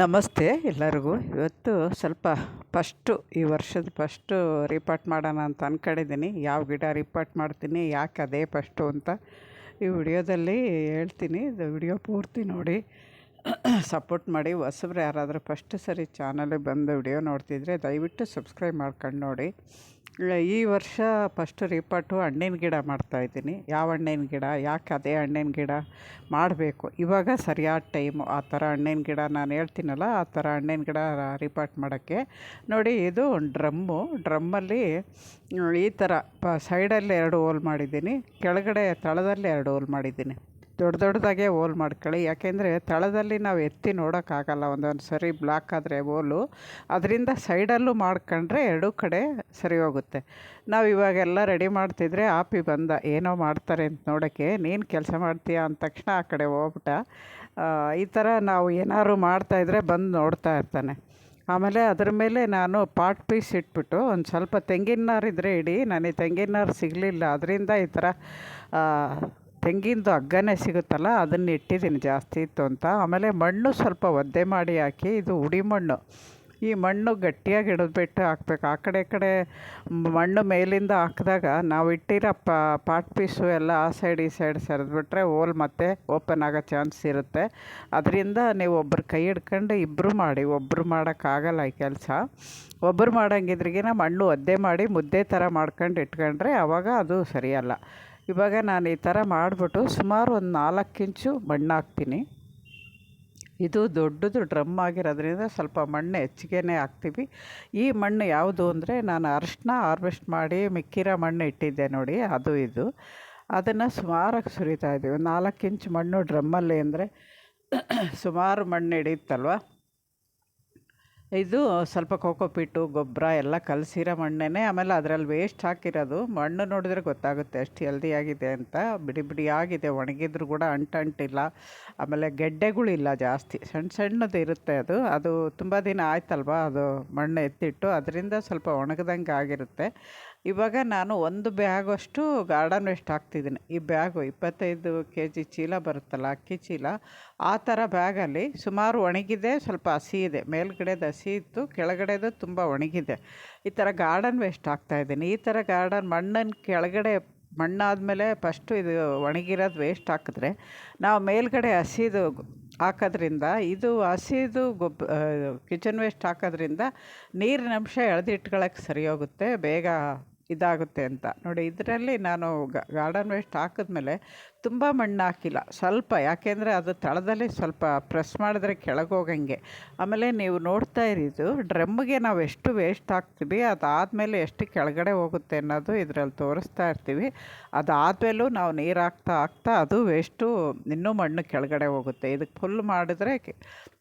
ನಮಸ್ತೆ ಎಲ್ಲರಿಗೂ. ಇವತ್ತು ಸ್ವಲ್ಪ ಫಸ್ಟು, ಈ ವರ್ಷದ ಫಸ್ಟು ರಿಪಾರ್ಟ್ ಮಾಡೋಣ ಅಂತ ಅಂದ್ಕೊಂಡಿದ್ದೀನಿ ಯಾವ ಗಿಡ ರಿಪಾರ್ಟ್ ಮಾಡ್ತೀನಿ, ಯಾಕೆ ಅದೇ ಫಸ್ಟು ಅಂತ ಈ ವಿಡಿಯೋದಲ್ಲಿ ಹೇಳ್ತೀನಿ. ಇದು ವಿಡಿಯೋ ಪೂರ್ತಿ ನೋಡಿ, ಸಪೋರ್ಟ್ ಮಾಡಿ. ಹೊಸಬ್ರು ಯಾರಾದರೂ ಫಸ್ಟ್ ಸರಿ ಚಾನಲಿಗೆ ಬಂದು ವಿಡಿಯೋ ನೋಡ್ತಿದ್ರೆ ದಯವಿಟ್ಟು ಸಬ್ಸ್ಕ್ರೈಬ್ ಮಾಡ್ಕೊಂಡು ನೋಡಿ. ಈ ವರ್ಷ ಫಸ್ಟ್ ರಿಪಾರ್ಟು ಹಣ್ಣಿನ ಗಿಡ ಮಾಡ್ತಾಯಿದ್ದೀನಿ ಯಾವ ಹಣ್ಣಿನ ಗಿಡ, ಯಾಕೆ ಅದೇ ಹಣ್ಣಿನ ಗಿಡ ಮಾಡಬೇಕು? ಇವಾಗ ಸರಿಯಾದ ಟೈಮು ಆ ಥರ ಹಣ್ಣಿನ ಗಿಡ ನಾನು ಹೇಳ್ತೀನಲ್ಲ, ಆ ಥರ ಹಣ್ಣಿನ ಗಿಡ ರಿಪಾರ್ಟ್ ಮಾಡೋಕ್ಕೆ. ನೋಡಿ, ಇದು ಒಂದು ಡ್ರಮ್ಮು. ಡ್ರಮ್ಮಲ್ಲಿ, ಈ ಥರ ಪ ಸೈಡಲ್ಲಿ ಎರಡು ಹೋಲ್ ಮಾಡಿದ್ದೀನಿ. ಕೆಳಗಡೆ ತಳದಲ್ಲಿ ಎರಡು ಹೋಲ್ ಮಾಡಿದ್ದೀನಿ. ದೊಡ್ಡ ದೊಡ್ಡದಾಗೆ ಹೋಲ್ ಮಾಡ್ಕೊಳ್ಳಿ. ಯಾಕೆಂದರೆ ತಳದಲ್ಲಿ ನಾವು ಎತ್ತಿ ನೋಡೋಕ್ಕಾಗಲ್ಲ. ಒಂದೊಂದು ಸರಿ ಬ್ಲಾಕ್ ಆದರೆ ಹೋಲು. ಅದರಿಂದ ಸೈಡಲ್ಲೂ ಮಾಡ್ಕೊಂಡ್ರೆ ಎರಡೂ ಕಡೆ ಸರಿ ಹೋಗುತ್ತೆ. ನಾವು ಇವಾಗೆಲ್ಲ ರೆಡಿ ಮಾಡ್ತಿದ್ರೆ ಆಪಿ ಬಂದ, ಏನೋ ಮಾಡ್ತಾರೆ ಅಂತ ನೋಡೋಕ್ಕೆ, ನೀನು ಕೆಲಸ ಮಾಡ್ತೀಯಾ? ಅಂದ ತಕ್ಷಣ ಆ ಕಡೆ ಹೋಗ್ಬಿಟ್ಟ. ಈ ಥರ ನಾವು ಏನಾದ್ರು ಮಾಡ್ತಾಯಿದ್ರೆ ಬಂದು ನೋಡ್ತಾ ಇರ್ತಾನೆ. ಆಮೇಲೆ ಅದ್ರ ಮೇಲೆ ನಾನು ಪಾಟ್ ಪೀಸ್ ಇಟ್ಬಿಟ್ಟು ಒಂದು ಸ್ವಲ್ಪ ತೆಂಗಿನ ನಾರು ಇದ್ದರೆ ಇಡಿ. ನನಗೆ ತೆಂಗಿನ ನಾರು ಸಿಗಲಿಲ್ಲ. ಅದರಿಂದ ಈ ಥರ ತೆಂಗಿನದು ಹಗ್ಗನೇ ಸಿಗುತ್ತಲ್ಲ, ಅದನ್ನು ಇಟ್ಟಿದ್ದೀನಿ ಜಾಸ್ತಿ ಇತ್ತು ಅಂತ. ಆಮೇಲೆ ಮಣ್ಣು ಸ್ವಲ್ಪ ಒದ್ದೆ ಮಾಡಿ ಹಾಕಿ, ಇದು ಉಡಿ ಮಣ್ಣು. ಈ ಮಣ್ಣು ಗಟ್ಟಿಯಾಗಿ ಹಿಡಿದ್ಬಿಟ್ಟು ಹಾಕ್ಬೇಕು. ಆ ಕಡೆ ಕಡೆ ಮಣ್ಣು ಮೇಲಿಂದ ಹಾಕಿದಾಗ ನಾವು ಇಟ್ಟಿರೋ ಪಾಟ್ ಪೀಸು ಎಲ್ಲ ಆ ಸೈಡ್ ಈ ಸೈಡ್ ಸರಿದ್ಬಿಟ್ರೆ ಹೋಲ್ ಮತ್ತೆ ಓಪನ್ ಆಗೋ ಚಾನ್ಸ್ ಇರುತ್ತೆ. ಅದರಿಂದ ನೀವು ಒಬ್ಬರು ಕೈ ಹಿಡ್ಕೊಂಡು ಇಬ್ಬರು ಮಾಡಿ ಒಬ್ಬರು ಮಾಡೋಕ್ಕಾಗಲ್ಲ ಈ ಕೆಲಸ. ಒಬ್ಬರು ಮಾಡೋಂಗಿದ್ರಿಗಿನ ಮಣ್ಣು ಒದ್ದೆ ಮಾಡಿ, ಮುದ್ದೆ ಥರ ಮಾಡ್ಕೊಂಡು ಇಟ್ಕೊಂಡ್ರೆ ಆವಾಗ ಅದು ಸರಿಯಲ್ಲ. ಇವಾಗ ನಾನು ಈ ಥರ ಮಾಡಿಬಿಟ್ಟು ಸುಮಾರು ಒಂದು ನಾಲ್ಕು ಇಂಚು ಮಣ್ಣು ಹಾಕ್ತೀನಿ. ಇದು ದೊಡ್ಡದು ಡ್ರಮ್ ಆಗಿರೋದ್ರಿಂದ ಸ್ವಲ್ಪ ಮಣ್ಣು ಹೆಚ್ಚಿಗೆನೇ ಹಾಕ್ತೀವಿ. ಈ ಮಣ್ಣು ಯಾವುದು ಅಂದರೆ ನಾನು ಅರಶಿನ ಹಾರ್ವೆಸ್ಟ್ ಮಾಡಿ ಮಿಕ್ಕಿರೋ ಮಣ್ಣು ಇಟ್ಟಿದ್ದೆ ನೋಡಿ, ಅದು ಇದು. ಅದನ್ನು ಸುಮಾರಾಗಿ ಸುರಿತಾ ಇದ್ದೀವಿ ನಾಲ್ಕು ಇಂಚು ಮಣ್ಣು ಡ್ರಮ್ಮಲ್ಲಿ ಅಂದರೆ ಸುಮಾರು ಮಣ್ಣು ಹಿಡಿಯುತ್ತಲ್ವ? ಇದು ಸ್ವಲ್ಪ ಕೋಕೋಪಿಟ್ಟು ಗೊಬ್ಬರ ಎಲ್ಲ ಕಲಸಿರೋ ಮಣ್ಣೇ ಆಮೇಲೆ ಅದರಲ್ಲಿ ವೇಸ್ಟ್ ಹಾಕಿರೋದು. ಮಣ್ಣು ನೋಡಿದ್ರೆ ಗೊತ್ತಾಗುತ್ತೆ ಎಷ್ಟು ಹೆಲ್ದಿಯಾಗಿದೆ ಅಂತ. ಬಿಡಿ ಬಿಡಿ ಆಗಿದೆ. ಒಣಗಿದ್ರು ಕೂಡ ಅಂಟಂಟಿಲ್ಲ. ಆಮೇಲೆ ಗೆಡ್ಡೆಗಳಿಲ್ಲ ಜಾಸ್ತಿ. ಸಣ್ಣ ಸಣ್ಣದು ಇರುತ್ತೆ ಅದು. ಅದು ತುಂಬ ದಿನ ಆಯ್ತಲ್ವ ಅದು ಮಣ್ಣು ಎತ್ತಿಟ್ಟು. ಅದರಿಂದ ಸ್ವಲ್ಪ ಒಣಗ್ದಂಗೆ ಆಗಿರುತ್ತೆ. ಇವಾಗ ನಾನು ಒಂದು ಬ್ಯಾಗಷ್ಟು ಗಾರ್ಡನ್ ವೇಸ್ಟ್ ಹಾಕ್ತಿದ್ದೀನಿ. ಈ ಬ್ಯಾಗು ಇಪ್ಪತ್ತೈದು ಕೆ ಜಿ ಚೀಲ ಬರುತ್ತಲ್ಲ, ಅಕ್ಕಿ ಚೀಲ, ಆ ಥರ ಬ್ಯಾಗಲ್ಲಿ ಸುಮಾರು ಒಣಗಿದೆ, ಸ್ವಲ್ಪ ಹಸಿ ಇದೆ. ಮೇಲ್ಗಡೆದು ಹಸಿ ಇತ್ತು, ಕೆಳಗಡೆದು ತುಂಬ ಒಣಗಿದೆ. ಈ ಥರ ಗಾರ್ಡನ್ ವೇಸ್ಟ್ ಹಾಕ್ತಾಯಿದ್ದೀನಿ ಈ ಥರ ಗಾರ್ಡನ್ ಮಣ್ಣನ್ನು ಕೆಳಗಡೆ ಮಣ್ಣಾದಮೇಲೆ ಫಸ್ಟು ಇದು ಒಣಗಿರೋದು ವೇಸ್ಟ್ ಹಾಕಿದ್ರೆ, ನಾವು ಮೇಲ್ಗಡೆ ಹಸಿದು ಹಾಕೋದ್ರಿಂದ, ಇದು ಹಸಿದು ಗೊಬ್ಬ ಕಿಚನ್ ವೇಸ್ಟ್ ಹಾಕೋದ್ರಿಂದ ನೀರಿನಂಶ ಅಂಶ ಎಳೆದಿಟ್ಕೊಳ್ಳೋಕೆ ಸರಿ ಹೋಗುತ್ತೆ ಬೇಗ ಇದಾಗುತ್ತೆ ಅಂತ. ನೋಡಿ ಇದರಲ್ಲಿ ನಾನು ಗಾರ್ಡನ್ ವೇಸ್ಟ್ ಹಾಕಿದ್ಮೇಲೆ ತುಂಬ ಮಣ್ಣು ಹಾಕಿಲ್ಲ. ಸ್ವಲ್ಪ, ಯಾಕೆಂದರೆ ಅದು ತಳದಲ್ಲಿ ಸ್ವಲ್ಪ ಪ್ರೆಸ್ ಮಾಡಿದ್ರೆ ಕೆಳಗೆ ಹೋಗಂಗೆ. ಆಮೇಲೆ ನೀವು ನೋಡ್ತಾ ಇರಿದು ಡ್ರಮ್ಗೆ ನಾವು ಎಷ್ಟು ವೇಸ್ಟ್ ಹಾಕ್ತೀವಿ, ಅದಾದಮೇಲೆ ಎಷ್ಟು ಕೆಳಗಡೆ ಹೋಗುತ್ತೆ ಅನ್ನೋದು ಇದರಲ್ಲಿ ತೋರಿಸ್ತಾ ಇರ್ತೀವಿ. ಅದಾದಮೇಲೂ ನಾವು ನೀರು ಹಾಕ್ತಾ ಹಾಕ್ತಾ ಅದು ವೇಸ್ಟು ಇನ್ನೂ ಮಣ್ಣು ಕೆಳಗಡೆ ಹೋಗುತ್ತೆ. ಇದಕ್ಕೆ ಫುಲ್ ಮಾಡಿದ್ರೆ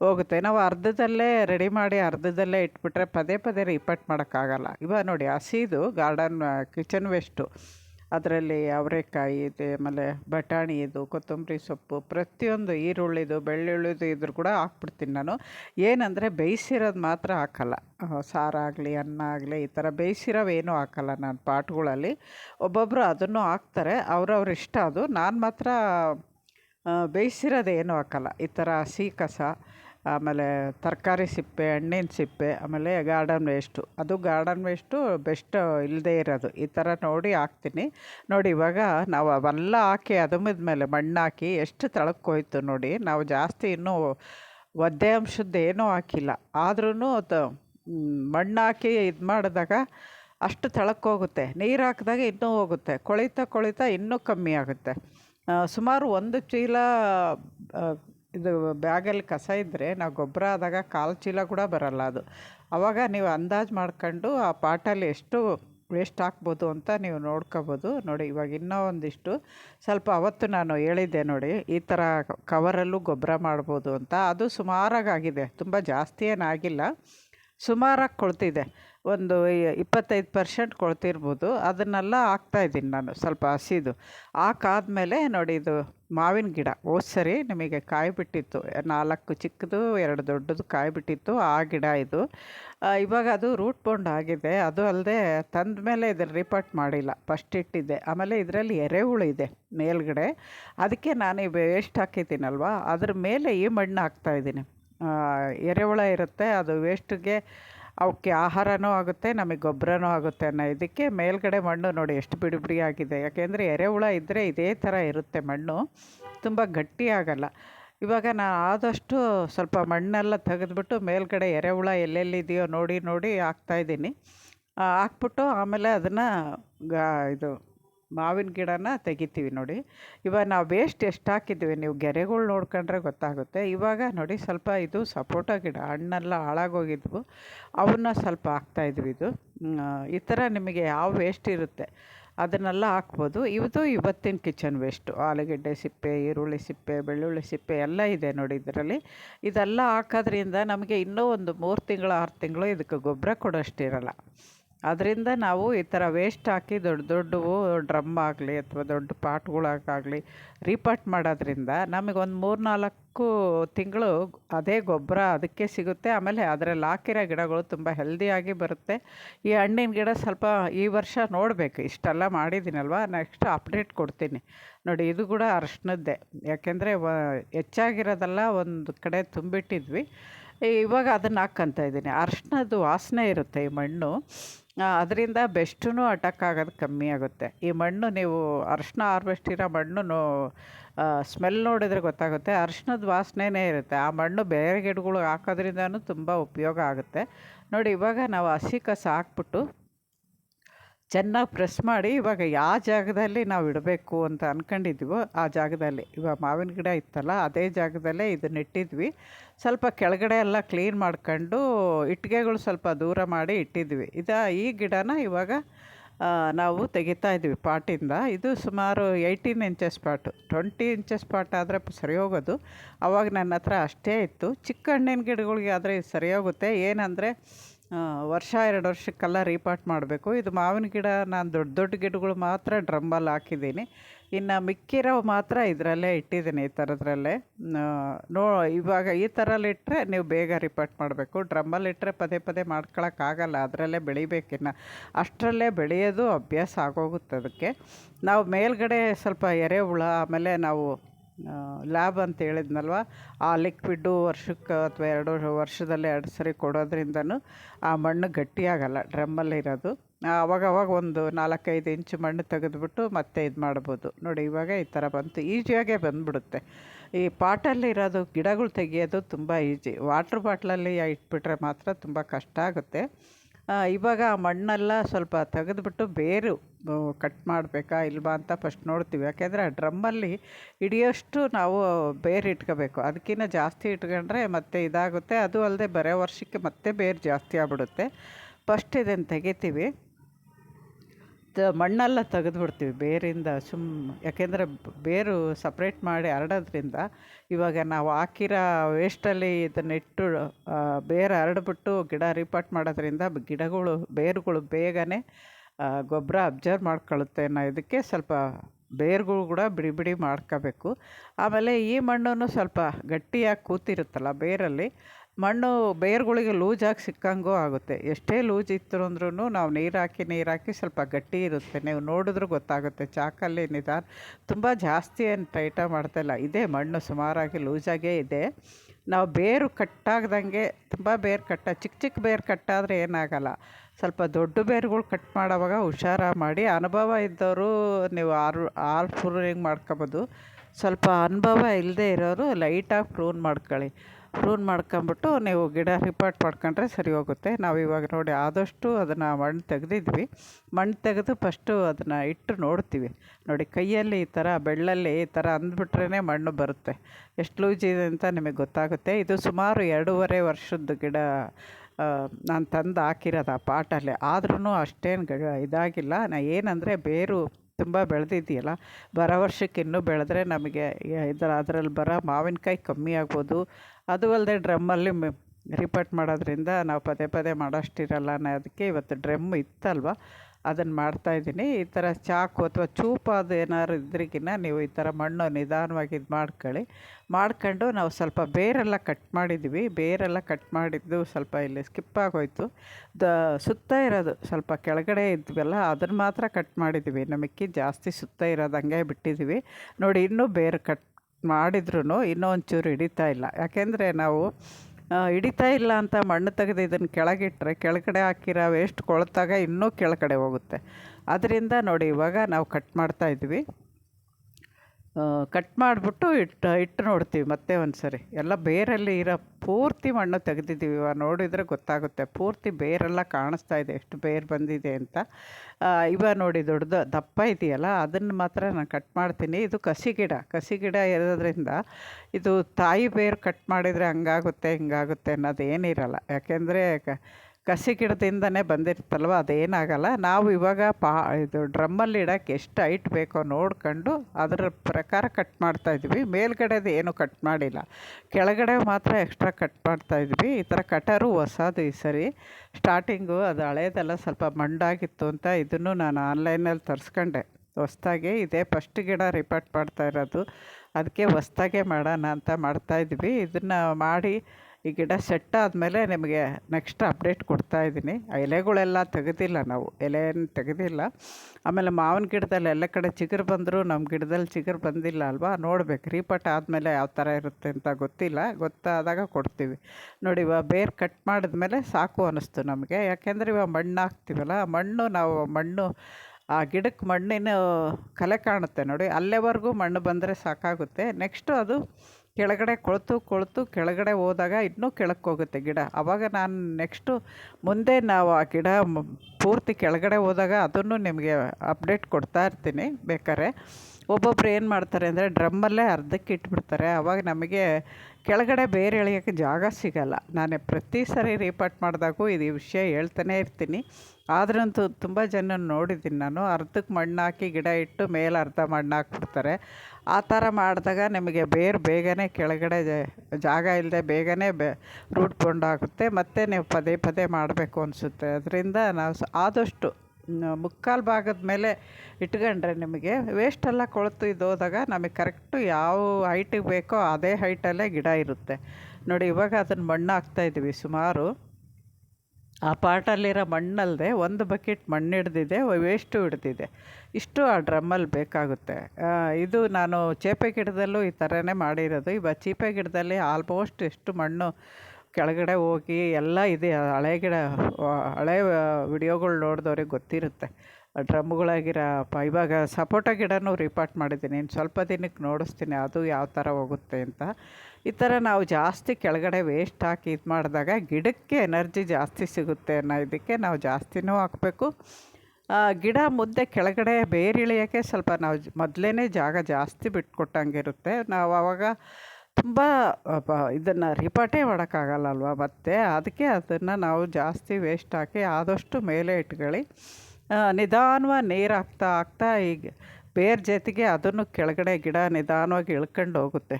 ಹೋಗುತ್ತೆ. ನಾವು ಅರ್ಧದಲ್ಲೇ ರೆಡಿ ಮಾಡಿ ಅರ್ಧದಲ್ಲೇ ಇಟ್ಬಿಟ್ರೆ ಪದೇ ಪದೇ ರಿಪೀಟ್ ಮಾಡೋಕ್ಕಾಗಲ್ಲ. ಇವಾಗ ನೋಡಿ ಹಸಿದು ಗಾರ್ಡನ್, ಕಿಚನ್ ವೇಸ್ಟು. ಅದರಲ್ಲಿ ಅವರೆಕಾಯಿ ಇದೆ, ಆಮೇಲೆ ಬಟಾಣಿ ಇದು, ಕೊತ್ತಂಬರಿ ಸೊಪ್ಪು, ಪ್ರತಿಯೊಂದು ಈರುಳ್ಳಿದು, ಬೆಳ್ಳುಳ್ಳಿದು ಇದ್ರೂ ಕೂಡ ಹಾಕ್ಬಿಡ್ತೀನಿ ನಾನು. ಏನಂದರೆ ಬೇಯಿಸಿರೋದು ಮಾತ್ರ ಹಾಕಲ್ಲ. ಸಾರಾಗಲಿ ಅನ್ನ ಆಗಲಿ, ಈ ಥರ ಬೇಯಿಸಿರೋವೇನೂ ಹಾಕಲ್ಲ ನಾನು ಪಾಟ್ಗಳಲ್ಲಿ ಒಬ್ಬೊಬ್ಬರು ಅದನ್ನು ಹಾಕ್ತಾರೆ, ಅವ್ರವ್ರ ಇಷ್ಟ ಅದು. ನಾನು ಮಾತ್ರ ಬೇಯಿಸಿರೋದೇನೂ ಹಾಕಲ್ಲ. ಈ ಥರ ಹಸಿ ಕಸ ಆಮೇಲೆ ತರಕಾರಿ ಸಿಪ್ಪೆ, ಹಣ್ಣಿನ ಸಿಪ್ಪೆ, ಆಮೇಲೆ ಗಾರ್ಡನ್ ವೇಸ್ಟು. ಅದು ಗಾರ್ಡನ್ ವೇಸ್ಟು ಬೆಸ್ಟ್ ಇಲ್ಲದೇ ಇರೋದು. ಈ ಥರ ನೋಡಿ ಹಾಕ್ತೀನಿ. ನೋಡಿ, ಇವಾಗ ನಾವು ಅವೆಲ್ಲ ಹಾಕಿ ಅದುಮಿದ ಮೇಲೆ ಮಣ್ಣು ಹಾಕಿ ಎಷ್ಟು ತಳಕ್ಕೋಯ್ತು ನೋಡಿ, ನಾವು ಜಾಸ್ತಿ ಇನ್ನೂ ಒದ್ದೆ ಅಂಶದ್ದು ಏನೂ ಹಾಕಿಲ್ಲ. ಆದ್ರೂ ಅದು ಮಣ್ಣು ಹಾಕಿ ಇದು ಮಾಡಿದಾಗ ಅಷ್ಟು ತಳಕ್ಕೆ ಹೋಗುತ್ತೆ. ನೀರು ಹಾಕಿದಾಗ ಇನ್ನೂ ಹೋಗುತ್ತೆ. ಕೊಳಿತಾ ಕೊಳಿತಾ ಇನ್ನೂ ಕಮ್ಮಿ ಆಗುತ್ತೆ. ಸುಮಾರು ಒಂದು ಚೀಲ ಇದು ಬ್ಯಾಗಲ್ಲಿ ಕಸ ಇದ್ದರೆ ನಾವು ಗೊಬ್ಬರ ಆದಾಗ ಕಾಲು ಚೀಲ ಕೂಡ ಬರಲ್ಲ ಅದು. ಆವಾಗ ನೀವು ಅಂದಾಜು ಮಾಡ್ಕೊಂಡು ಆ ಪಾಟಲ್ಲಿ ಎಷ್ಟು ವೇಸ್ಟ್ ಹಾಕ್ಬೋದು ಅಂತ ನೀವು ನೋಡ್ಕೋಬೋದು. ನೋಡಿ, ಇವಾಗ ಇನ್ನೂ ಒಂದಿಷ್ಟು. ಸ್ವಲ್ಪ ಅವತ್ತು ನಾನು ಹೇಳಿದ್ದೆ ನೋಡಿ, ಈ ಥರ ಕವರಲ್ಲೂ ಗೊಬ್ಬರ ಮಾಡ್ಬೋದು ಅಂತ. ಅದು ಸುಮಾರಾಗಿ ಆಗಿದೆ. ತುಂಬ ಜಾಸ್ತಿ ಏನಾಗಿಲ್ಲ ಸುಮಾರಾಗಿ ಕೊಳ್ತಿದೆ. ಒಂದು ಇಪ್ಪತ್ತೈದು ಪರ್ಸೆಂಟ್ ಕೊಳ್ತಿರ್ಬೋದು ಅದನ್ನೆಲ್ಲ ಹಾಕ್ತಾಯಿದ್ದೀನಿ ನಾನು ಸ್ವಲ್ಪ ಹಸಿದು. ಹಾಕಾದ್ಮೇಲೆ ನೋಡಿ ಇದು ಮಾವಿನ ಗಿಡ. ಹೋದ ಸರಿ ನಿಮಗೆ ಕಾಯಿ ಬಿಟ್ಟಿತ್ತು ನಾಲ್ಕು ಚಿಕ್ಕದು, ಎರಡು ದೊಡ್ಡದು ಕಾಯಿ ಬಿಟ್ಟಿತ್ತು ಆ ಗಿಡ ಇದು. ಇವಾಗ ಅದು ರೂಟ್ ಬೌಂಡ್ ಆಗಿದೆ. ಅದು ಅಲ್ಲದೆ ತಂದ ಮೇಲೆ ಇದನ್ನು ರಿಪೋರ್ಟ್ ಮಾಡಿಲ್ಲ. ಫಸ್ಟ್ ಇಟ್ಟಿದ್ದೆ. ಆಮೇಲೆ ಇದರಲ್ಲಿ ಎರೆಹುಳು ಇದೆ ಮೇಲ್ಗಡೆ. ಅದಕ್ಕೆ ನಾನು ವೇಸ್ಟ್ ಹಾಕಿದ್ದೀನಲ್ವ? ಅದ್ರ ಮೇಲೆ ಈ ಮಣ್ಣು ಹಾಕ್ತಾಯಿದ್ದೀನಿ ಎರೆಹುಳ ಇರುತ್ತೆ. ಅದು ವೇಸ್ಟಿಗೆ ಅವಕ್ಕೆ ಆಹಾರವೂ ಆಗುತ್ತೆ, ನಮಗೆ ಗೊಬ್ಬರನೂ ಆಗುತ್ತೆ ಅನ್ನೋ ಇದಕ್ಕೆ ಮೇಲ್ಗಡೆ ಮಣ್ಣು ನೋಡಿ ಎಷ್ಟು ಬಿಡಿ ಆಗಿದೆ. ಯಾಕೆಂದರೆ ಎರೆಹುಳ ಇದ್ದರೆ ಇದೇ ಥರ ಇರುತ್ತೆ ಮಣ್ಣು, ತುಂಬ ಗಟ್ಟಿ ಆಗಲ್ಲ. ಇವಾಗ ನಾನು ಆದಷ್ಟು ಸ್ವಲ್ಪ ಮಣ್ಣೆಲ್ಲ ತೆಗೆದ್ಬಿಟ್ಟು ಮೇಲ್ಗಡೆ ಎರೆಹುಳ ಎಲ್ಲೆಲ್ಲಿದೆಯೋ ನೋಡಿ ನೋಡಿ ಹಾಕ್ತಾಯಿದ್ದೀನಿ ಹಾಕ್ಬಿಟ್ಟು ಆಮೇಲೆ ಅದನ್ನು ಗಾ, ಇದು ಮಾವಿನ ಗಿಡನ ತೆಗಿತೀವಿ ನೋಡಿ. ಇವಾಗ ನಾವು ವೇಸ್ಟ್ ಎಷ್ಟು ಹಾಕಿದ್ದೀವಿ ನೀವು ಗೆರೆಗಳು ನೋಡ್ಕೊಂಡ್ರೆ ಗೊತ್ತಾಗುತ್ತೆ. ಇವಾಗ ನೋಡಿ ಸ್ವಲ್ಪ ಇದು ಸಪೋಟ ಗಿಡ, ಹಣ್ಣೆಲ್ಲ ಹಾಳಾಗೋಗಿದ್ವು. ಅವನ್ನ ಸ್ವಲ್ಪ ಹಾಕ್ತಾಯಿದ್ವಿ ಇದು. ಈ ಥರ ನಿಮಗೆ ಯಾವ ವೇಸ್ಟ್ ಇರುತ್ತೆ ಅದನ್ನೆಲ್ಲ ಹಾಕ್ಬೋದು. ಇವತ್ತು ಇವತ್ತಿನ ಕಿಚನ್ ವೇಸ್ಟು ಆಲೂಗಡ್ಡೆ ಸಿಪ್ಪೆ, ಈರುಳ್ಳಿ ಸಿಪ್ಪೆ, ಬೆಳ್ಳುಳ್ಳಿ ಸಿಪ್ಪೆ ಎಲ್ಲ ಇದೆ ನೋಡಿ ಇದರಲ್ಲಿ. ಇದೆಲ್ಲ ಹಾಕೋದ್ರಿಂದ ನಮಗೆ ಇನ್ನೂ ಒಂದು ಮೂರು ತಿಂಗಳು, ಆರು ತಿಂಗಳು ಇದಕ್ಕೆ ಗೊಬ್ಬರ ಕೊಡೋಷ್ಟಿರಲ್ಲ. ಅದರಿಂದ ನಾವು ಈ ಥರ ವೇಸ್ಟ್ ಹಾಕಿ ದೊಡ್ಡ ದೊಡ್ಡವು ಡ್ರಮ್ ಆಗಲಿ ಅಥವಾ ದೊಡ್ಡ ಪಾಟ್ಗಳಾಗಲಿ ರೀಪಾಟ್ ಮಾಡೋದ್ರಿಂದ ನಮಗೊಂದು ಮೂರು ನಾಲ್ಕು ತಿಂಗಳು ಅದೇ ಗೊಬ್ಬರ ಅದಕ್ಕೆ ಸಿಗುತ್ತೆ. ಆಮೇಲೆ ಅದರಲ್ಲಿ ಹಾಕಿರೋ ಗಿಡಗಳು ತುಂಬ ಹೆಲ್ದಿಯಾಗಿ ಬರುತ್ತೆ. ಈ ಹಣ್ಣಿನ ಗಿಡ ಸ್ವಲ್ಪ ಈ ವರ್ಷ ನೋಡಬೇಕು. ಇಷ್ಟೆಲ್ಲ ಮಾಡಿದ್ದೀನಲ್ವ? ನೆಕ್ಸ್ಟ್ ಅಪ್ಡೇಟ್ ಕೊಡ್ತೀನಿ. ನೋಡಿ, ಇದು ಕೂಡ ಅರ್ಶಿನದ್ದೇ ಯಾಕೆಂದರೆ ವ ಹೆಚ್ಚಾಗಿರೋದೆಲ್ಲ ಒಂದು ಕಡೆ ತುಂಬಿಟ್ಟಿದ್ವಿ. ಇವಾಗ ಅದನ್ನು ಹಾಕ್ಕಂತ ಇದ್ದೀನಿ. ಅರ್ಶಿನದ್ದು ವಾಸನೆ ಇರುತ್ತೆ ಈ ಮಣ್ಣು. ಅದರಿಂದ ಬೆಸ್ಟೂ ಅಟ್ಯಾಕ್ ಆಗೋದು ಕಮ್ಮಿ ಆಗುತ್ತೆ. ಈ ಮಣ್ಣು ನೀವು ಅರಿಶಿನ ಹಾರ್ವೆಸ್ಟ್ ಇರೋ ಮಣ್ಣು ಸ್ಮೆಲ್ ನೋಡಿದರೆ ಗೊತ್ತಾಗುತ್ತೆ. ಅರಿಶಿನದ ವಾಸನೆನೇ ಇರುತ್ತೆ. ಆ ಮಣ್ಣು ಬೇರೆ ಗಿಡಗಳು ಹಾಕೋದ್ರಿಂದನೂ ತುಂಬ ಉಪಯೋಗ ಆಗುತ್ತೆ. ನೋಡಿ, ಇವಾಗ ನಾವು ಹಸಿ ಕಸ ಹಾಕ್ಬಿಟ್ಟು ಚೆನ್ನಾಗಿ ಪ್ರೆಸ್ ಮಾಡಿ ಇವಾಗ ಯಾವ ಜಾಗದಲ್ಲಿ ನಾವು ಇಡಬೇಕು ಅಂತ ಅಂದ್ಕೊಂಡಿದ್ವೋ ಆ ಜಾಗದಲ್ಲಿ. ಇವಾಗ ಮಾವಿನ ಗಿಡ ಇತ್ತಲ್ಲ, ಅದೇ ಜಾಗದಲ್ಲೇ ಇದನ್ನ ಇಟ್ಟಿದ್ವಿ. ಸ್ವಲ್ಪ ಕೆಳಗಡೆ ಎಲ್ಲ ಕ್ಲೀನ್ ಮಾಡ್ಕೊಂಡು ಇಟ್ಟಿಗೆಗಳು ಸ್ವಲ್ಪ ದೂರ ಮಾಡಿ ಇಟ್ಟಿದ್ವಿ. ಇದು ಈ ಗಿಡನ ಇವಾಗ ನಾವು ತೆಗಿತಾ ಇದ್ವಿ ಪಾಟಿಂದ. ಇದು ಸುಮಾರು eighteen inches pot. Twenty inches pot ಆದರೆ ಸರಿ ಹೋಗೋದು. ಅವಾಗ ನನ್ನ ಹತ್ರ ಅಷ್ಟೇ ಇತ್ತು. ಚಿಕ್ಕ ಹಣ್ಣಿನ ಗಿಡಗಳಿಗೆ ಆದರೆ ಸರಿ ಹೋಗುತ್ತೆ. ಏನಂದರೆ ವರ್ಷ ಎರಡು ವರ್ಷಕ್ಕೆಲ್ಲ ರೀಪಾಟ್ ಮಾಡಬೇಕು. ಇದು ಮಾವಿನ ಗಿಡ ನಾನು ದೊಡ್ಡ ದೊಡ್ಡ ಗಿಡಗಳು ಮಾತ್ರ ಡ್ರಮ್ಮಲ್ಲಿ ಹಾಕಿದ್ದೀನಿ. ಇನ್ನು ಮಿಕ್ಕಿರೋ ಮಾತ್ರ ಇದರಲ್ಲೇ ಇಟ್ಟಿದ್ದೀನಿ ಈ ಥರದ್ರಲ್ಲೇ. ನೋ, ಇವಾಗ ಈ ಥರಲ್ಲಿಟ್ಟರೆ ನೀವು ಬೇಗ ರಿಪಾರ್ಟ್ ಮಾಡಬೇಕು. ಡ್ರಮ್ಮಲ್ಲಿಟ್ಟರೆ ಪದೇ ಪದೇ ಮಾಡ್ಕೊಳಕ್ಕಾಗಲ್ಲ ಅದರಲ್ಲೇ ಬೆಳಿಬೇಕಿನ್ನು ಅಷ್ಟರಲ್ಲೇ ಬೆಳೆಯೋದು ಅಭ್ಯಾಸ ಆಗೋಗುತ್ತೆ ಅದಕ್ಕೆ. ನಾವು ಮೇಲ್ಗಡೆ ಸ್ವಲ್ಪ ಎರೆಹುಳ ಆಮೇಲೆ ನಾವು ಲ್ಯಾಬ್ ಅಂತ ಹೇಳಿದ್ನಲ್ವ? ಆ ಲಿಕ್ವಿಡ್ಡು ವರ್ಷಕ್ಕೆ ಅಥವಾ ಎರಡು ವರ್ಷದಲ್ಲಿ ಎರಡು ಸರಿ ಕೊಡೋದ್ರಿಂದನೂ ಆ ಮಣ್ಣು ಗಟ್ಟಿಯಾಗಲ್ಲ ಡ್ರಮ್ಮಲ್ಲಿರೋದು ಅವಾಗವಾಗ ಅವಾಗ ಒಂದು ನಾಲ್ಕೈದು ಇಂಚು ಮಣ್ಣು ತೆಗೆದುಬಿಟ್ಟು ಮತ್ತೆ ಇದು ಮಾಡ್ಬೋದು. ನೋಡಿ, ಇವಾಗ ಈ ಥರ ಬಂತು. ಈಜಿಯಾಗೇ ಬಂದುಬಿಡುತ್ತೆ. ಈ ಪಾಟಲ್ಲಿರೋದು ಗಿಡಗಳು ತೆಗೆಯೋದು ತುಂಬ ಈಜಿ ವಾಟ್ರ್ ಬಾಟ್ಲಲ್ಲಿ ಇಟ್ಬಿಟ್ರೆ ಮಾತ್ರ ತುಂಬ ಕಷ್ಟ ಆಗುತ್ತೆ. ಇವಾಗ ಆ ಮಣ್ಣೆಲ್ಲ ಸ್ವಲ್ಪ ತೆಗೆದ್ಬಿಟ್ಟು ಬೇರು ಕಟ್ ಮಾಡಬೇಕಾ ಇಲ್ವಾ ಅಂತ ಫಸ್ಟ್ ನೋಡ್ತೀವಿ. ಯಾಕೆಂದರೆ ಆ ಡ್ರಮ್ಮಲ್ಲಿ ಹಿಡಿಯೋಷ್ಟು ನಾವು ಬೇರು ಇಟ್ಕೋಬೇಕು. ಅದಕ್ಕಿಂತ ಜಾಸ್ತಿ ಇಟ್ಕೊಂಡ್ರೆ ಮತ್ತೆ ಇದಾಗುತ್ತೆ. ಅದು ಅಲ್ಲದೆ ಬರೋ ವರ್ಷಕ್ಕೆ ಮತ್ತೆ ಬೇರು ಜಾಸ್ತಿ ಆಗ್ಬಿಡುತ್ತೆ. ಫಸ್ಟ್ ಇದನ್ನು ತೆಗಿತೀವಿ. ತ ಮಣ್ಣೆಲ್ಲ ತೆಗೆದ್ಬಿಡ್ತೀವಿ ಬೇರಿಂದ ಸುಮ್, ಯಾಕೆಂದರೆ ಬೇರು ಸಪ್ರೇಟ್ ಮಾಡಿ ಹರಡೋದ್ರಿಂದ ಇವಾಗ ನಾವು ಹಾಕಿರೋ ವೇಸ್ಟಲ್ಲಿ ಇದನ್ನಿಟ್ಟು ಬೇರು ಹರಡ್ಬಿಟ್ಟು ಗಿಡ ರಿಪಾಟ್ ಮಾಡೋದ್ರಿಂದ ಗಿಡಗಳು, ಬೇರುಗಳು ಬೇಗನೆ ಗೊಬ್ಬರ ಅಬ್ಸರ್ವ್ ಮಾಡ್ಕೊಳ್ಳುತ್ತೆ ಅನ್ನೋ ಇದಕ್ಕೆ ಸ್ವಲ್ಪ ಬೇರುಗಳು ಕೂಡ ಬಿಡಿ ಬಿಡಿ ಮಾಡ್ಕೋಬೇಕು. ಆಮೇಲೆ ಈ ಮಣ್ಣನ್ನು ಸ್ವಲ್ಪ ಗಟ್ಟಿಯಾಗಿ ಕೂತಿರುತ್ತಲ್ಲ ಬೇರಲ್ಲಿ ಮಣ್ಣು ಬೇರುಗಳಿಗೆ ಲೂಜಾಗಿ ಸಿಕ್ಕಂಗೂ ಆಗುತ್ತೆ. ಎಷ್ಟೇ ಲೂಜ್ ಇತ್ತು ಅಂದ್ರೂ ನಾವು ನೀರು ಹಾಕಿ ನೀರು ಹಾಕಿ ಸ್ವಲ್ಪ ಗಟ್ಟಿ ಇರುತ್ತೆ. ನೀವು ನೋಡಿದ್ರೂ ಗೊತ್ತಾಗುತ್ತೆ. ಚಾಕಲ್ಲಿ ನಿಧಾನ ತುಂಬ ಜಾಸ್ತಿ ಏನು ಟೈಟ ಮಾಡ್ತಾಯಿಲ್ಲ ಇದೆ ಮಣ್ಣು ಸುಮಾರಾಗಿ ಲೂಸಾಗೇ ಇದೆ. ನಾವು ಬೇರು ಕಟ್ಟಾಗ್ದಂಗೆ ತುಂಬ ಬೇರು ಕಟ್ಟ, ಚಿಕ್ಕ ಚಿಕ್ಕ ಬೇರು ಕಟ್ಟಾದರೆ ಏನಾಗಲ್ಲ. ಸ್ವಲ್ಪ ದೊಡ್ಡ ಬೇರುಗಳು ಕಟ್ ಮಾಡೋವಾಗ ಹುಷಾರ ಮಾಡಿ. ಅನುಭವ ಇದ್ದವರು ನೀವು ಆರು ಆರು ಪ್ರೂನಿಂಗ್ ಮಾಡ್ಕೊಬೋದು. ಸ್ವಲ್ಪ ಅನುಭವ ಇಲ್ಲದೆ ಇರೋರು ಲೈಟಾಗಿ ಪ್ರೂನ್ ಮಾಡ್ಕೊಳ್ಳಿ. ಪ್ರೂನ್ ಮಾಡ್ಕೊಂಬಿಟ್ಟು ನೀವು ಗಿಡ ರಿಪೋರ್ಟ್ ಮಾಡ್ಕೊಂಡ್ರೆ ಸರಿ ಹೋಗುತ್ತೆ. ನಾವು ಇವಾಗ ನೋಡಿ ಆದಷ್ಟು ಅದನ್ನು ಮಣ್ಣು ತೆಗೆದಿದ್ವಿ. ಮಣ್ಣು ತೆಗೆದು ಫಸ್ಟು ಅದನ್ನು ಇಟ್ಟು ನೋಡ್ತೀವಿ. ನೋಡಿ ಕೈಯಲ್ಲಿ ಈ ಥರ ಬೆಳ್ಳಲ್ಲಿ ಈ ಥರ ಅಂದ್ಬಿಟ್ರೇ ಮಣ್ಣು ಬರುತ್ತೆ. ಎಷ್ಟು ಲೂಜಿ ಇದೆ ಅಂತ ನಿಮಗೆ ಗೊತ್ತಾಗುತ್ತೆ. ಇದು ಸುಮಾರು ಎರಡೂವರೆ ವರ್ಷದ ಗಿಡ ನಾನು ತಂದು ಹಾಕಿರೋದು ಆ ಪಾಟಲ್ಲಿ. ಆದ್ರೂ ಅಷ್ಟೇನು ಗ ಇದಾಗಿಲ್ಲ. ನಾ ಏನಂದರೆ ಬೇರು ತುಂಬ ಬೆಳೆದಿದೆಯಲ್ಲ? ಬರೋ ವರ್ಷಕ್ಕೆ ಇನ್ನೂ ಬೆಳೆದ್ರೆ ನಮಗೆ ಇದರ, ಅದರಲ್ಲಿ ಬರೋ ಮಾವಿನಕಾಯಿ ಕಮ್ಮಿ ಆಗ್ಬೋದು. ಅದು ಅಲ್ಲದೆ ಡ್ರಮ್ಮಲ್ಲಿ ರಿಪೋರ್ಟ್ ಮಾಡೋದ್ರಿಂದ ನಾವು ಪದೇ ಪದೇ ಮಾಡೋಷ್ಟಿರಲ್ಲ ಅನ್ನೋದಕ್ಕೆ ಇವತ್ತು ಡ್ರಮ್ ಇತ್ತಲ್ವ? ಅದನ್ನು ಮಾಡ್ತಾಯಿದ್ದೀನಿ ಈ ಥರ ಚಾಕು ಅಥವಾ ಚೂಪು ಅದು ಏನಾದ್ರು ಇದ್ರಿಗಿನ್ನ ನೀವು ಈ ಥರ ಮಣ್ಣು ನಿಧಾನವಾಗಿ ಇದು ಮಾಡ್ಕೊಳ್ಳಿ. ಮಾಡ್ಕೊಂಡು ನಾವು ಸ್ವಲ್ಪ ಬೇರೆಲ್ಲ ಕಟ್ ಮಾಡಿದ್ವಿ. ಬೇರೆಲ್ಲ ಕಟ್ ಮಾಡಿದ್ದು ಸ್ವಲ್ಪ ಇಲ್ಲಿ ಸ್ಕಿಪ್ ಆಗೋಯ್ತು. ದ ಸುತ್ತ ಇರೋದು ಸ್ವಲ್ಪ ಕೆಳಗಡೆ ಇದ್ವಲ್ಲ, ಅದನ್ನು ಮಾತ್ರ ಕಟ್ ಮಾಡಿದ್ವಿ. ನಮಗೆ ಜಾಸ್ತಿ ಸುತ್ತ ಇರೋದು ಹಂಗೆ ಬಿಟ್ಟಿದ್ವಿ. ನೋಡಿ, ಇನ್ನೂ ಬೇರೆ ಕಟ್ ಮಾಡಿದ್ರೂ ಇನ್ನೂ ಒಂಚೂರು ಹಿಡಿತಾ ಇಲ್ಲ. ಯಾಕೆಂದರೆ ನಾವು ಹಿಡಿತಾ ಇಲ್ಲ ಅಂತ ಮಣ್ಣು ತೆಗೆದು ಇದನ್ನು ಕೆಳಗಿಟ್ಟರೆ ಕೆಳಗಡೆ ಹಾಕಿರೋ ವೇಸ್ಟ್ ಕೊಳತಾಗ ಇನ್ನೂ ಕೆಳಗಡೆ ಹೋಗುತ್ತೆ. ಅದರಿಂದ ನೋಡಿ ಇವಾಗ ನಾವು ಕಟ್ ಮಾಡ್ತಾ ಇದ್ವಿ. ಕಟ್ ಮಾಡಿಬಿಟ್ಟು ಇಟ್ಟು ಇಟ್ಟು ನೋಡ್ತೀವಿ ಮತ್ತೆ ಒಂದು ಸರಿ ಎಲ್ಲ ಬೇರಲ್ಲಿ ಇರೋ ಪೂರ್ತಿ ಮಣ್ಣು ತೆಗೆದಿದ್ದೀವಿ. ಇವಾಗ ನೋಡಿದರೆ ಗೊತ್ತಾಗುತ್ತೆ. ಪೂರ್ತಿ ಬೇರೆಲ್ಲ ಕಾಣಿಸ್ತಾ ಇದೆ. ಎಷ್ಟು ಬೇರು ಬಂದಿದೆ ಅಂತ. ಇವಾಗ ನೋಡಿ ದೊಡ್ಡದು ದಪ್ಪ ಇದೆಯಲ್ಲ, ಅದನ್ನು ಮಾತ್ರ ನಾನು ಕಟ್ ಮಾಡ್ತೀನಿ. ಇದು ಕಸಿ ಗಿಡ. ಕಸಿ ಗಿಡ ಇರೋದ್ರಿಂದ ಇದು ತಾಯಿ ಬೇರು ಕಟ್ ಮಾಡಿದರೆ ಹಂಗಾಗುತ್ತೆ, ಹಿಂಗಾಗುತ್ತೆ ಅನ್ನೋದೇನಿರಲ್ಲ ಯಾಕೆಂದರೆ ಕಸಿ ಗಿಡದಿಂದನೇ ಬಂದಿರುತ್ತಲ್ವ, ಅದೇನಾಗಲ್ಲ. ನಾವು ಇವಾಗ ಪಾ, ಇದು ಡ್ರಮ್ಮಲ್ಲಿ ಇಡೋಕ್ಕೆ ಎಷ್ಟು ಹೈಟ್ ಬೇಕೋ ನೋಡ್ಕೊಂಡು ಅದರ ಪ್ರಕಾರ ಕಟ್ ಮಾಡ್ತಾ ಇದ್ವಿ ಮೇಲ್ಗಡೆದು ಏನು ಕಟ್ ಮಾಡಿಲ್ಲ. ಕೆಳಗಡೆ ಮಾತ್ರ ಎಕ್ಸ್ಟ್ರಾ ಕಟ್ ಮಾಡ್ತಾ ಇದ್ವಿ ಈ ಥರ ಕಟರು ಹೊಸದು ಈ ಸರಿ. ಸ್ಟಾರ್ಟಿಂಗು ಅದು ಹಳೇದೆಲ್ಲ ಸ್ವಲ್ಪ ಮಂಡಾಗಿತ್ತು ಅಂತ ಇದನ್ನು ನಾನು ಆನ್ಲೈನಲ್ಲಿ ತರಿಸ್ಕೊಂಡೆ. ಹೊಸ್ದಾಗೆ ಇದೇ ಫಸ್ಟ್ ಗಿಡ ರಿಪೋರ್ಟ್ ಮಾಡ್ತಾ ಇರೋದು. ಅದಕ್ಕೆ ಹೊಸ್ದಾಗೆ ಮಾಡೋಣ ಅಂತ ಮಾಡ್ತಾಯಿದ್ವಿ ಇದನ್ನು ಮಾಡಿ ಈ ಗಿಡ ಸೆಟ್ ಆದಮೇಲೆ ನಿಮಗೆ ನೆಕ್ಸ್ಟ್ ಅಪ್ಡೇಟ್ ಕೊಡ್ತಾ ಇದ್ದೀನಿ. ಆ ಎಲೆಗಳೆಲ್ಲ ತೆಗೆದಿಲ್ಲ ನಾವು, ಎಲೆಯನ್ನು ತೆಗೆದಿಲ್ಲ. ಆಮೇಲೆ ಮಾವಿನ ಗಿಡದಲ್ಲಿ ಎಲ್ಲ ಕಡೆ ಚಿಗುರು ಬಂದರೂ ನಮ್ಮ ಗಿಡದಲ್ಲಿ ಚಿಗುರು ಬಂದಿಲ್ಲ ಅಲ್ವಾ? ನೋಡ್ಬೇಕು ರೀಪಟ್ ಆದಮೇಲೆ ಯಾವ ಥರ ಇರುತ್ತೆ ಅಂತ ಗೊತ್ತಿಲ್ಲ. ಗೊತ್ತಾದಾಗ ಕೊಡ್ತೀವಿ. ನೋಡಿ ಇವಾಗ ಬೇರು ಕಟ್ ಮಾಡಿದ್ಮೇಲೆ ಸಾಕು ಅನ್ನಿಸ್ತು ನಮಗೆ. ಯಾಕೆಂದರೆ ಇವಾಗ ಮಣ್ಣು ಹಾಕ್ತೀವಲ್ಲ ಮಣ್ಣು ನಾವು, ಮಣ್ಣು, ಆ ಗಿಡಕ್ಕೆ ಮಣ್ಣಿನ ಕಲೆ ಕಾಣುತ್ತೆ ನೋಡಿ. ಅಲ್ಲೇವರೆಗೂ ಮಣ್ಣು ಬಂದರೆ ಸಾಕಾಗುತ್ತೆ. ನೆಕ್ಸ್ಟು ಅದು ಕೆಳಗಡೆ ಕೊಳ್ತು ಕೊಳ್ತು ಕೆಳಗಡೆ ಹೋದಾಗ ಇನ್ನೂ ಕೆಳಕ್ಕೆ ಹೋಗುತ್ತೆ ಗಿಡ. ಆವಾಗ ನಾನು ನೆಕ್ಸ್ಟು ಮುಂದೆ ನಾವು ಆ ಗಿಡ ಪೂರ್ತಿ ಕೆಳಗಡೆ ಹೋದಾಗ ಅದನ್ನು ನಿಮಗೆ ಅಪ್ಡೇಟ್ ಕೊಡ್ತಾ ಇರ್ತೀನಿ ಬೇಕಾದ್ರೆ. ಒಬ್ಬೊಬ್ರು ಏನು ಮಾಡ್ತಾರೆ ಅಂದರೆ ಡ್ರಮ್ಮಲ್ಲೇ ಅರ್ಧಕ್ಕೆ ಇಟ್ಬಿಡ್ತಾರೆ. ಆವಾಗ ನಮಗೆ ಕೆಳಗಡೆ ಬೇರೆ ಎಳೆಯೋಕ್ಕೆ ಜಾಗ ಸಿಗಲ್ಲ. ನಾನು ಪ್ರತಿ ಸರಿ ರೀಪಾಟ್ ಮಾಡಿದಾಗೂ ಇದು ಈ ವಿಷಯ ಹೇಳ್ತಾನೆ ಇರ್ತೀನಿ. ಆದ್ರಂತೂ ತುಂಬ ಜನ ನೋಡಿದ್ದೀನಿ ನಾನು. ಅರ್ಧಕ್ಕೆ ಮಣ್ಣು ಹಾಕಿ ಗಿಡ ಇಟ್ಟು ಮೇಲೆ ಅರ್ಧ ಮಣ್ಣು ಹಾಕ್ಬಿಡ್ತಾರೆ. ಆ ಥರ ಮಾಡಿದಾಗ ನಿಮಗೆ ಬೇರು ಬೇಗನೆ ಕೆಳಗಡೆ ಜಾಗ ಇಲ್ಲದೆ ಬೇಗನೆ ಬೆ, ರೂಟ್ ಆಗುತ್ತೆ ಮತ್ತು ನೀವು ಪದೇ ಪದೇ ಮಾಡಬೇಕು ಅನಿಸುತ್ತೆ. ಅದರಿಂದ ನಾವು ಆದಷ್ಟು ಮುಕ್ಕಾಲು ಭಾಗದ ಮೇಲೆ ಇಟ್ಕೊಂಡ್ರೆ ನಿಮಗೆ ವೇಸ್ಟೆಲ್ಲ ಕೊಳೆತು ಹೋದಾಗ ನಮಗೆ ಕರೆಕ್ಟು ಯಾವ ಹೈಟಿಗೆ ಬೇಕೋ ಅದೇ ಹೈಟಲ್ಲೇ ಗಿಡ ಇರುತ್ತೆ. ನೋಡಿ, ಇವಾಗ ಅದನ್ನು ಮಣ್ಣು ಹಾಕ್ತಾಯಿದ್ವಿ ಸುಮಾರು. ಆ ಪಾಟಲ್ಲಿರೋ ಮಣ್ಣಲ್ಲದೆ ಒಂದು ಬಕೆಟ್ ಮಣ್ಣು ಹಿಡ್ದಿದೆ ವೇಸ್ಟು ಹಿಡ್ದಿದೆ ಇಷ್ಟು ಆ ಡ್ರಮ್ಮಲ್ಲಿ ಬೇಕಾಗುತ್ತೆ. ಇದು ನಾನು ಚೇಪೆ ಗಿಡದಲ್ಲೂ ಈ ಥರನೇ ಮಾಡಿರೋದು. ಇವಾಗ ಚೀಪೆ ಗಿಡದಲ್ಲಿ ಆಲ್ಮೋಸ್ಟ್ ಎಷ್ಟು ಮಣ್ಣು ಕೆಳಗಡೆ ಹೋಗಿ ಎಲ್ಲ ಇದೆ. ಹಳೆ ಗಿಡ ಹಳೆ ವಿಡಿಯೋಗಳು ನೋಡಿದವ್ರಿಗೆ ಗೊತ್ತಿರುತ್ತೆ. ಡ್ರಮ್ಗಳಾಗಿರೋ ಪ ಇವಾಗ ಸಪೋಟ ಗಿಡನೂ ರಿಪಾರ್ಟ್ ಮಾಡಿದ್ದೀನಿ. ಇನ್ನು ಸ್ವಲ್ಪ ದಿನಕ್ಕೆ ನೋಡಿಸ್ತೀನಿ ಅದು ಯಾವ ಥರ ಹೋಗುತ್ತೆ ಅಂತ. ಈ ಥರ ನಾವು ಜಾಸ್ತಿ ಕೆಳಗಡೆ ವೇಸ್ಟ್ ಹಾಕಿ ಇದು ಮಾಡಿದಾಗ ಗಿಡಕ್ಕೆ ಎನರ್ಜಿ ಜಾಸ್ತಿ ಸಿಗುತ್ತೆ ಅನ್ನೋ ಇದಕ್ಕೆ ನಾವು ಜಾಸ್ತಿನೂ ಹಾಕಬೇಕು. ಗಿಡ ಮುದ್ದೆ ಕೆಳಗಡೆ ಬೇರಿಳಿಯೋಕ್ಕೆ ಸ್ವಲ್ಪ ನಾವು ಮೊದಲೇ ಜಾಗ ಜಾಸ್ತಿ ಬಿಟ್ಕೊಟ್ಟಂಗಿರುತ್ತೆ ನಾವು ಆವಾಗ ತುಂಬ ಇದನ್ನು ರಿಪಾಟೆ ಮಾಡೋಕ್ಕಾಗಲ್ಲ ಅಲ್ವಾ ಮತ್ತೆ? ಅದಕ್ಕೆ ಅದನ್ನು ನಾವು ಜಾಸ್ತಿ ವೇಸ್ಟ್ ಹಾಕಿ ಆದಷ್ಟು ಮೇಲೆ ಇಟ್ಕೊಳ್ಳಿ. ನಿಧಾನವಾಗಿ ನೀರು ಹಾಕ್ತಾ ಹಾಕ್ತಾ ಈಗ ಬೇರ್ ಜೊತೆಗೆ ಅದನ್ನು ಕೆಳಗಡೆ ಗಿಡ ನಿಧಾನವಾಗಿ ಇಳ್ಕೊಂಡು ಹೋಗುತ್ತೆ.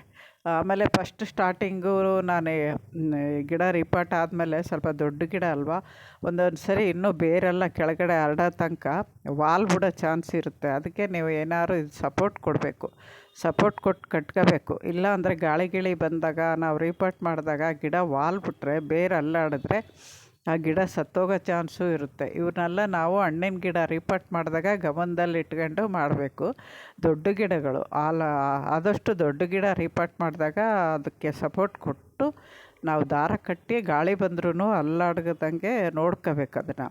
ಆಮೇಲೆ ಫಸ್ಟ್ ಸ್ಟಾರ್ಟಿಂಗು ನಾನು ಗಿಡ ರಿಪಾಟ್ ಆದಮೇಲೆ ಸ್ವಲ್ಪ ದೊಡ್ಡ ಗಿಡ ಅಲ್ವಾ? ಒಂದೊಂದು ಸರಿ ಇನ್ನೂ ಬೇರೆಲ್ಲ ಕೆಳಗಡೆ ಹರಡೋ ತನಕ ವಾಲ್ ಬಿಡೋ ಚಾನ್ಸ್ ಇರುತ್ತೆ. ಅದಕ್ಕೆ ನೀವು ಏನಾದ್ರು ಸಪೋರ್ಟ್ ಕೊಡಬೇಕು. ಸಪೋರ್ಟ್ ಕೊಟ್ಟು ಕಟ್ಕೋಬೇಕು. ಇಲ್ಲ ಅಂದರೆ ಗಾಳಿ ಗಿಳಿ ಬಂದಾಗ ನಾವು ರೀಪಾಟ್ ಮಾಡಿದಾಗ ಗಿಡ ವಾಲ್ ಬಿಟ್ರೆ ಬೇರೆ ಅಲ್ಲಾಡಿದ್ರೆ ಆ ಗಿಡ ಸತ್ತೋಗೋ ಚಾನ್ಸು ಇರುತ್ತೆ. ಇವನ್ನೆಲ್ಲ ನಾವು ಹಣ್ಣಿನ ಗಿಡ ರಿಪೋರ್ಟ್ ಮಾಡಿದಾಗ ಗಮನದಲ್ಲಿ ಇಟ್ಕೊಂಡು ಮಾಡಬೇಕು. ದೊಡ್ಡ ಗಿಡಗಳು, ಆಲ, ಆದಷ್ಟು ದೊಡ್ಡ ಗಿಡ ರಿಪೋರ್ಟ್ ಮಾಡಿದಾಗ ಅದಕ್ಕೆ ಸಪೋರ್ಟ್ ಕೊಟ್ಟು ನಾವು ದಾರ ಕಟ್ಟಿ ಗಾಳಿ ಬಂದ್ರೂ ಅಲ್ಲಾಡ್ಗದಂಗೆ ನೋಡ್ಕೋಬೇಕು ಅದನ್ನು.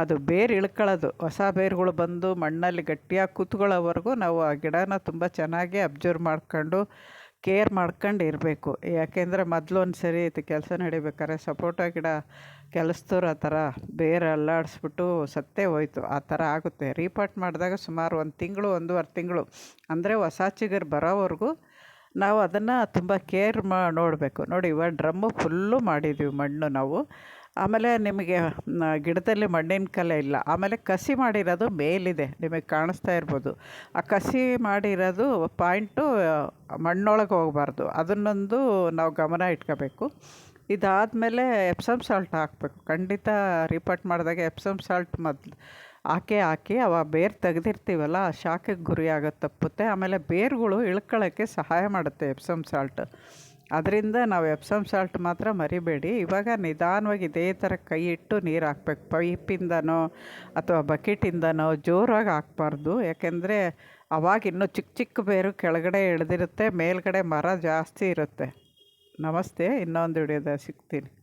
ಅದು ಬೇರು ಇಳ್ಕೊಳ್ಳೋದು. ಹೊಸ ಬೇರುಗಳು ಬಂದು ಮಣ್ಣಲ್ಲಿ ಗಟ್ಟಿಯಾಗಿ ಕೂತ್ಕೊಳ್ಳೋವರೆಗೂ ನಾವು ಆ ಗಿಡನ ತುಂಬ ಚೆನ್ನಾಗಿ ಅಬ್ಸರ್ವ್ ಮಾಡ್ಕೊಂಡು, ಕೇರ್ ಮಾಡ್ಕೊಂಡು ಇರಬೇಕು. ಯಾಕೆಂದರೆ ಮೊದಲು ಒಂದು ಸರಿ ಇದು ಕೆಲಸ ನಡಿಬೇಕಾದ್ರೆ ಸಪೋಟ ಗಿಡ ಕೆಲಸದವ್ರು ಆ ಥರ ಬೇರೆ ಅಲ್ಲಾಡಿಸ್ಬಿಟ್ಟು ಸತ್ತೇ ಹೋಯ್ತು. ಆ ಥರ ಆಗುತ್ತೆ. ರೀಪಾಟ್ ಮಾಡಿದಾಗ ಸುಮಾರು ಒಂದು ತಿಂಗಳು, ಒಂದೂವರೆ ತಿಂಗಳು. ಅಂದರೆ ಹೊಸ ಚಿಗುರು ಬರೋವರೆಗೂ ನಾವು ಅದನ್ನು ತುಂಬ ಕೇರ್ ಮಾ, ನೋಡಬೇಕು. ನೋಡಿ ಇವಾಗ ಡ್ರಮ್ಮು ಫುಲ್ಲು ಮಾಡಿದ್ದೀವಿ ಮಣ್ಣು ನಾವು. ಆಮೇಲೆ ನಿಮಗೆ ಗಿಡದಲ್ಲಿ ಮಣ್ಣಿನ ಕಲೆ ಇಲ್ಲ. ಆಮೇಲೆ ಕಸಿ ಮಾಡಿರೋದು ಮೇಲಿದೆ, ನಿಮಗೆ ಕಾಣಿಸ್ತಾ ಇರ್ಬೋದು. ಆ ಕಸಿ ಮಾಡಿರೋದು ಪಾಯಿಂಟು ಮಣ್ಣೊಳಗೆ ಹೋಗಬಾರ್ದು. ಅದನ್ನೊಂದು ನಾವು ಗಮನ ಇಟ್ಕೋಬೇಕು. ಇದಾದಮೇಲೆ ಎಪ್ಸಮ್ ಸಾಲ್ಟ್ ಹಾಕಬೇಕು. ಖಂಡಿತ ರಿಪೋರ್ಟ್ ಮಾಡಿದಾಗ ಎಪ್ಸಮ್ ಸಾಲ್ಟ್ ಮೊದಲು ಹಾಕಿ ಹಾಕಿ, ಅವ ಬೇರು ತೆಗೆದಿರ್ತೀವಲ್ಲ, ಆ ಶಾಖಕ್ಕೆ ಗುರಿ ಆಗೋದು ತಪ್ಪುತ್ತೆ. ಆಮೇಲೆ ಬೇರುಗಳು ಇಳ್ಕೊಳ್ಳೋಕ್ಕೆ ಸಹಾಯ ಮಾಡುತ್ತೆ ಎಪ್ಸಮ್ ಸಾಲ್ಟ್. ಅದರಿಂದ ನಾವು ಎಪ್ಸಮ್ ಸಾಲ್ಟ್ ಮಾತ್ರ ಮರಿಬೇಡಿ. ಇವಾಗ ನಿಧಾನವಾಗಿ ಇದೇ ಥರ ಕೈ ಇಟ್ಟು ನೀರು ಹಾಕ್ಬೇಕು. ಪೈಪಿಂದನೋ ಅಥವಾ ಬಕೆಟಿಂದನೋ ಜೋರಾಗಿ ಹಾಕ್ಬಾರ್ದು. ಯಾಕೆಂದರೆ ಅವಾಗ ಇನ್ನೂ ಚಿಕ್ಕ ಚಿಕ್ಕ ಬೇರು ಕೆಳಗಡೆ ಎಳೆದಿರುತ್ತೆ ಮೇಲ್ಗಡೆ ಮರ ಜಾಸ್ತಿ ಇರುತ್ತೆ. ನಮಸ್ತೆ, ಇನ್ನೊಂದು ವಿಡಿಯೋದಾಗ ಸಿಗ್ತೀನಿ.